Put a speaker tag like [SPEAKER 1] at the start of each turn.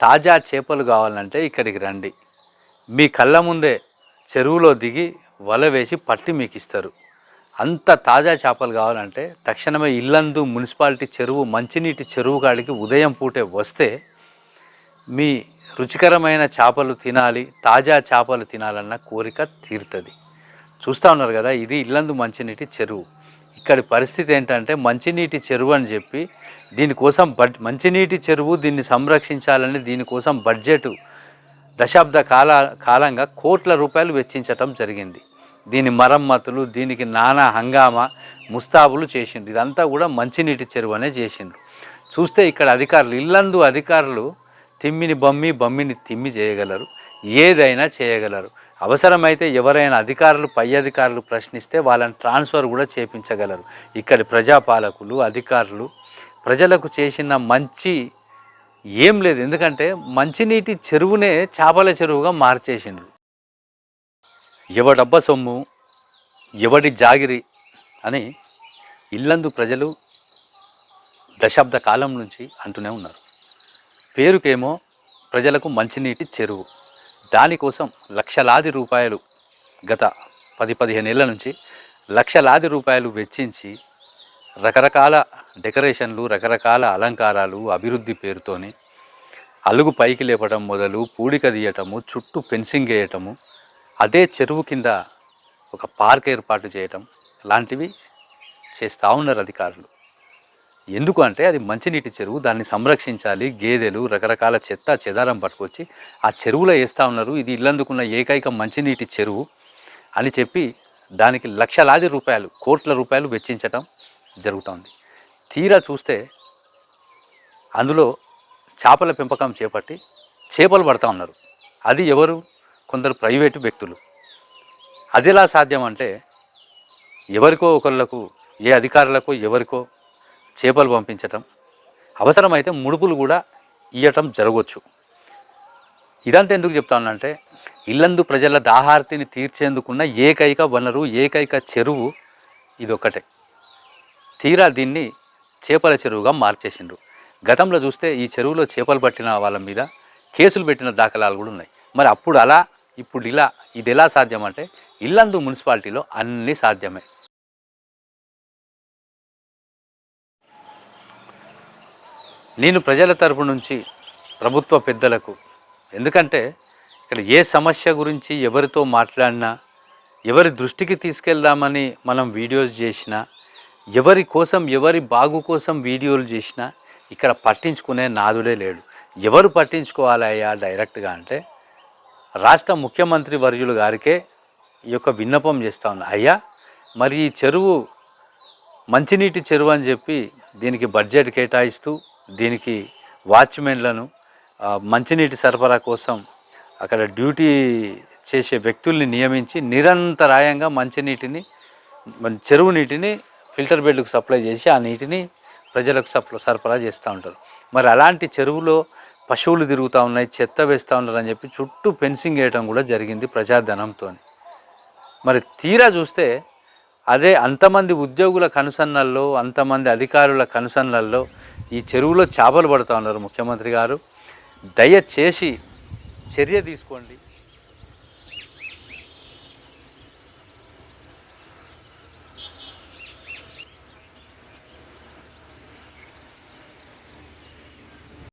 [SPEAKER 1] తాజా చేపలు కావాలంటే ఇక్కడికి రండి. మీ కళ్ళ ముందే చెరువులో దిగి వల వేసి పట్టి మీకు ఇస్తారు అంత తాజా చేపలు కావాలంటే తక్షణమే ఇల్లందు మున్సిపాలిటీ చెరువు మంచినీటి చెరువు కాడికి ఉదయం పూటే వస్తే మీ రుచికరమైన చేపలు తినాలి తాజా చేపలు తినాలన్న కోరిక తీరుతుంది. చూస్తూ ఉన్నారు కదా ఇది ఇల్లందు మంచినీటి చెరువు. ఇక్కడి పరిస్థితి ఏంటంటే మంచినీటి చెరువు అని చెప్పి దీనికోసం బడ్ మంచినీటి చెరువు దీన్ని సంరక్షించాలని దీనికోసం బడ్జెట్ దశాబ్ద కాల కాలంగా కోట్ల రూపాయలు వెచ్చించటం జరిగింది. దీని మరమ్మతులు దీనికి నానా హంగామా ముస్తాబులు చేసిండ్రు. ఇదంతా కూడా మంచినీటి చెరువు అనే చేసిండ్రు. చూస్తే ఇక్కడ అధికారులు ఇల్లందు అధికారులు తిమ్మిని బమ్మి బమ్మిని తిమ్మి చేయగలరు. ఏదైనా చేయగలరు. అవసరమైతే ఎవరైనా అధికారులు పై అధికారులు ప్రశ్నిస్తే వాళ్ళని ట్రాన్స్ఫర్ కూడా చేపించగలరు. ఇక్కడి ప్రజాపాలకులు అధికారులు ప్రజలకు చేసిన మంచి ఏం లేదు. ఎందుకంటే మంచినీటి చెరువునే చేపల చెరువుగా మార్చేసిండ్రు. ఎవడబ్బ సొమ్ము ఎవడి జాగిరి అని ఇల్లందు ప్రజలు దశాబ్ద కాలం నుంచి అంటూనే ఉన్నారు. పేరుకేమో ప్రజలకు మంచినీటి చెరువు. దానికోసం లక్షలాది రూపాయలు గత పది పదిహేను ఏళ్ళ నుంచి లక్షలాది రూపాయలు వెచ్చించి రకరకాల డెకరేషన్లు రకరకాల అలంకారాలు అభివృద్ధి పేరుతోని అలుగు పైకి లేపడం మొదలు పూడిక తీయటము చుట్టూ ఫెన్సింగ్ వేయటము అదే చెరువు కింద ఒక పార్క్ ఏర్పాటు చేయటం లాంటివి చేస్తూ ఉన్నారు అధికారులు. ఎందుకు అంటే అది మంచినీటి చెరువు దాన్ని సంరక్షించాలి. గేదెలు రకరకాల చెత్త చెదారం పట్టుకొచ్చి ఆ చెరువులో వేస్తూ ఉన్నారు. ఇది ఇల్లందుకున్న ఏకైక మంచినీటి చెరువు అని చెప్పి దానికి లక్షలాది రూపాయలు కోట్ల రూపాయలు వెచ్చించటం జరుగుతోంది. తీరా చూస్తే అందులో చేపల పెంపకం చేపట్టి చేపలు పడతా ఉన్నారు. అది ఎవరు? కొందరు ప్రైవేటు వ్యక్తులు. అది ఎలా సాధ్యం అంటే ఎవరికో ఒకళ్ళకు ఏ అధికారులకు ఎవరికో చేపలు పంపించటం అవసరమైతే ముడుపులు కూడా ఇవ్వటం జరగవచ్చు ఇదంతా ఎందుకు చెప్తానంటే ఇల్లందు ప్రజల దాహార్తిని తీర్చేందుకున్న ఏకైక వనరు ఏకైక చెరువు ఇదొక్కటే. తీరా దీన్ని చేపల చెరువుగా మార్చేసిండ్రు. గతంలో చూస్తే ఈ చెరువులో చేపలు పట్టిన వాళ్ళ మీద కేసులు పెట్టిన దాఖలాలు కూడా ఉన్నాయి. మరి అప్పుడు అలా ఇప్పుడు ఇలా ఇది ఎలా సాధ్యం అంటే ఇల్లందు మున్సిపాలిటీలో అన్నీ సాధ్యమే. నేను ప్రజల తరపు నుంచి ప్రభుత్వ పెద్దలకు ఎందుకంటే ఇక్కడ ఏ సమస్య గురించి ఎవరితో మాట్లాడినా ఎవరి దృష్టికి తీసుకెళ్దామని మనం వీడియోస్ చేసినా ఎవరి కోసం ఎవరి బాగు కోసం వీడియోలు చేసినా ఇక్కడ పట్టించుకునే నాదుడే లేడు. ఎవరు పట్టించుకోవాలయ్యా డైరెక్ట్గా అంటే రాష్ట్ర ముఖ్యమంత్రి వర్యులు గారికే ఈ యొక్క విన్నపం చేస్తా ఉన్నా. అయ్యా మరి ఈ చెరువు మంచినీటి చెరువు అని చెప్పి దీనికి బడ్జెట్ కేటాయిస్తూ దీనికి వాచ్మెన్లను మంచినీటి సరఫరా కోసం అక్కడ డ్యూటీ చేసే వ్యక్తుల్ని నియమించి నిరంతరాయంగా మంచినీటిని చెరువు నీటిని ఫిల్టర్ బెడ్లకు సప్లై చేసి ఆ నీటిని ప్రజలకు సప్ల సరఫరా చేస్తూ ఉంటారు. మరి అలాంటి చెరువులో పశువులు తిరుగుతూ ఉన్నాయి చెత్త వేస్తూ ఉన్నారు అని చెప్పి చుట్టూ ఫెన్సింగ్ వేయడం కూడా జరిగింది ప్రజాధనంతో. మరి తీరా చూస్తే అదే అంతమంది ఉద్యోగుల కనుసన్నల్లో అంతమంది అధికారుల కనుసన్నల్లో ఈ చెరువులో చేపలు పడుతూ ఉన్నారు ముఖ్యమంత్రి గారు. దయచేసి చర్య తీసుకోండి.